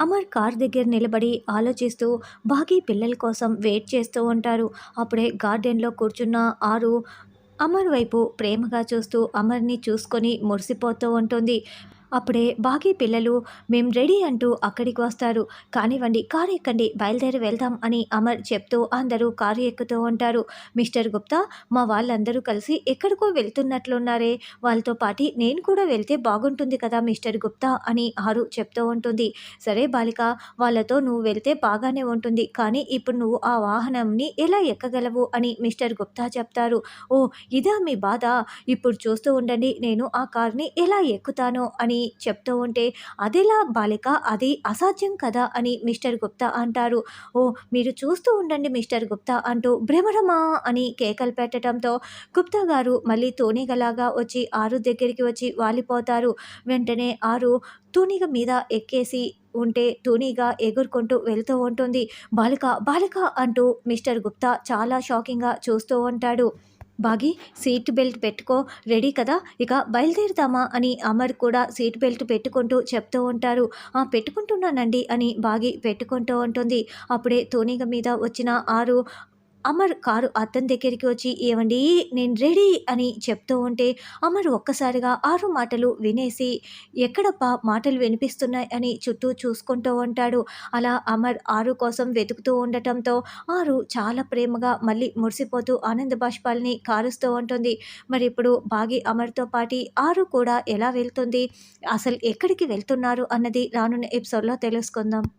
Amar car దగ్గర నిలబడి ఆలోచిస్తూ బాగీ పిల్లల కోసం వెయిట్ చేస్తూ ఉంటారు. అప్పుడే గార్డెన్లో కూర్చున్న ఆరు అమర్ వైపు ప్రేమగా చూస్తూ అమర్ని చూసుకొని మురిసిపోతూ ఉంటుంది. అప్పుడే బాగీ పిల్లలు మేం రెడీ అంటూ అక్కడికి వస్తారు. కానివ్వండి కారు ఎక్కండి బయలుదేరి వెళ్దాం అని అమర్ చెప్తూ అందరూ కారు ఎక్కుతూ ఉంటారు. మిస్టర్ గుప్తా మా వాళ్ళందరూ కలిసి ఎక్కడికో వెళ్తున్నట్లున్నారే. వాళ్ళతో పాటి నేను కూడా వెళ్తే బాగుంటుంది కదా మిస్టర్ గుప్తా అని ఆరు చెప్తూ ఉంటుంది. సరే బాలిక వాళ్ళతో నువ్వు వెళ్తే బాగానే ఉంటుంది. కానీ ఇప్పుడు నువ్వు ఆ వాహనంని ఎలా ఎక్కగలవు అని మిస్టర్ గుప్తా చెప్తారు. ఓ ఇదా మీ బాధ. ఇప్పుడు చూస్తూ ఉండండి నేను ఆ కార్ని ఎలా ఎక్కుతానో అని చెప్తూ ఉంటే అదేలా బాలిక అది అసాధ్యం కదా అని మిస్టర్ గుప్తా అంటారు. ఓ మీరు చూస్తూ ఉండండి మిస్టర్ గుప్తా అంటూ భ్రమరమా అని కేకలు పెట్టడంతో గుప్తా గారు మళ్ళీ తూనిగలాగా వచ్చి ఆరు దగ్గరికి వచ్చి వాలిపోతారు. వెంటనే ఆరు తూనిగ మీద ఎక్కేసి ఉంటే తూనీగా ఎగురుకుంటూ వెళ్తూ ఉంటుంది. బాలిక బాలిక అంటూ మిస్టర్ గుప్తా చాలా షాకింగ్గా చూస్తూ ఉంటాడు. బాగి సీట్ బెల్ట్ పెట్టుకో రెడీ కదా? ఇక బయలుదేరుతామా అని అమర్ కూడా సీట్ బెల్ట్ పెట్టుకుంటూ చెప్తూ ఉంటారు. ఆ పెట్టుకుంటున్నానండి అని బాగి పెట్టుకుంటూ ఉంటుంది. అప్పుడే తోనిగ మీద వచ్చిన ఆరు అమర్ కారు అతని దగ్గరికి వచ్చి ఏమండి నేను రెడీ అని చెప్తూ ఉంటే అమర్ ఒక్కసారిగా ఆరు మాటలు వినేసి ఎక్కడప్పా మాటలు వినిపిస్తున్నాయి అని చుట్టూ చూసుకుంటూ ఉంటాడు. అలా అమర్ ఆరు కోసం వెతుకుతూ ఉండటంతో ఆరు చాలా ప్రేమగా మళ్ళీ మురిసిపోతూ ఆనంద బాష్పాలని కారుస్తూ ఉంటుంది. మరి ఇప్పుడు బాగి అమర్తో పాటి ఆరు కూడా ఎలా వెళ్తుంది? అసలు ఎక్కడికి వెళ్తున్నారు? అన్నది రానున్న ఎపిసోడ్లో తెలుసుకుందాం.